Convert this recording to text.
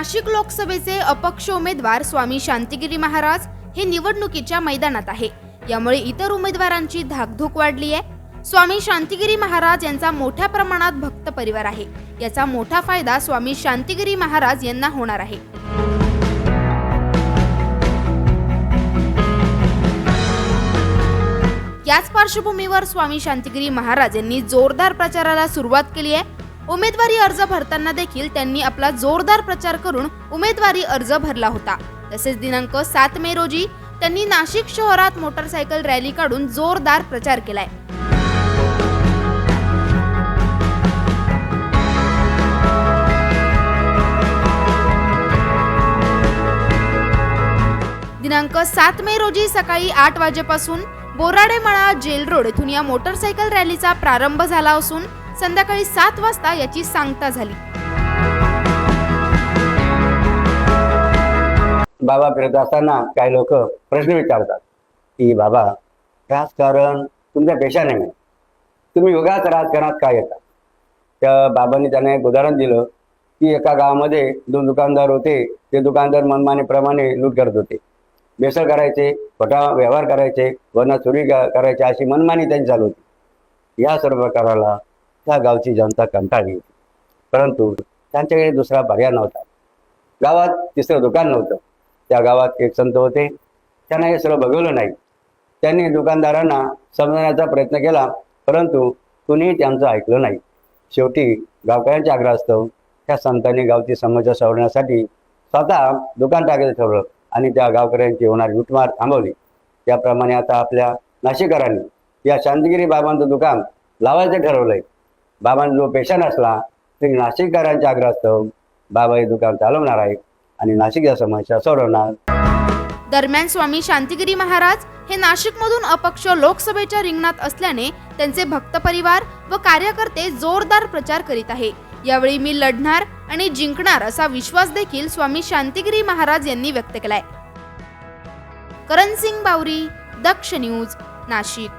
नाशिक लोकसभेचे अपक्ष उमेदवार स्वामी शांतिगिरी महाराज हे निवडणुकीच्या मैदानात आहे. यामुळे इतर उमेदवारांची धाकधूक वाढली आहे स्वामी शांतिगिरी महाराज यांचा मोठ्या प्रमाणात भक्त परिवार आहे. याचा मोठा फायदा स्वामी शांतिगिरी महाराज यांना होणार आहे. याच पार्श्वभूमीवर स्वामी शांतिगिरी महाराज यांनी जोरदार प्रचाराला सुरुवात केली आहे उमेदवारी अर्ज भरताना देखील त्यांनी आपला जोरदार प्रचार करून उमेदवारी अर्ज भरला होता. तसेच दिनांक सात मे रोजी त्यांनी नाशिक शहरात मोटरसायकल रॅली काढून जोरदार प्रचार केलाय. दिनांक सात मे रोजी सकाळी आठ वाजेपासून बोराडेमळा जेल रोड येथून या मोटरसायकल रॅलीचा प्रारंभ झाला असून संध्याकाळी सात वाजता याची सांगता झाली. बाबा फिरत असताना काही लोक प्रश्न विचारतात की बाबा राजकारण तुमच्या पेशा नाही तुम्ही योगाच राजकारणात काय येतात त्या बाबांनी त्यांना एक उदाहरण दिलं की एका गावामध्ये दोन दुकानदार होते. ते दुकानदार मनमानेप्रमाणे लूट करत होते. बेसळ करायचे खोटा व्यवहार करायचे वना चोरी करायचे अशी मनमानी त्यांची चालू होती. या सर्व प्रकाराला त्या गावची जनता कंटाळली परंतु त्यांच्याकडे दुसरा पर्याय नव्हता. गावात तिसरं दुकान नव्हतं. त्या गावात एक संत होते. त्यांना हे सर्व बघवलं नाही. त्यांनी दुकानदारांना समजवण्याचा प्रयत्न केला परंतु कुणीही त्यांचं ऐकलं नाही. शेवटी गावकऱ्यांच्या आग्रहास्तव त्या संतांनी गावची समस्या सोडवण्यासाठी स्वतः दुकान टाकायचं ठरवलं आणि त्या गावकऱ्यांची होणारी लुटमार थांबवली. त्याप्रमाणे आता आपल्या नाशिकरांनी या शांतिगिरी बाबांचं दुकान लावायचं ठरवलंय. बाबांना जो पेशा असला तरी नाशिककरांच्या आग्रहास्तव बाबा हे दुकान चालवणार आहे आणि नाशिकच्या समस्या सोडवणार. दरम्यान स्वामी शांतिगिरी महाराज हे नाशिकमधून अपक्ष लोकसभेच्या रिंगणात असल्याने त्यांचे भक्त परिवार व कार्यकर्ते जोरदार प्रचार करीत आहे. यावेळी मी लढणार आणि जिंकणार असा विश्वास देखील स्वामी शांतिगिरी महाराज यांनी व्यक्त केलाय. करण सिंग बावरी दक्ष न्यूज नाशिक.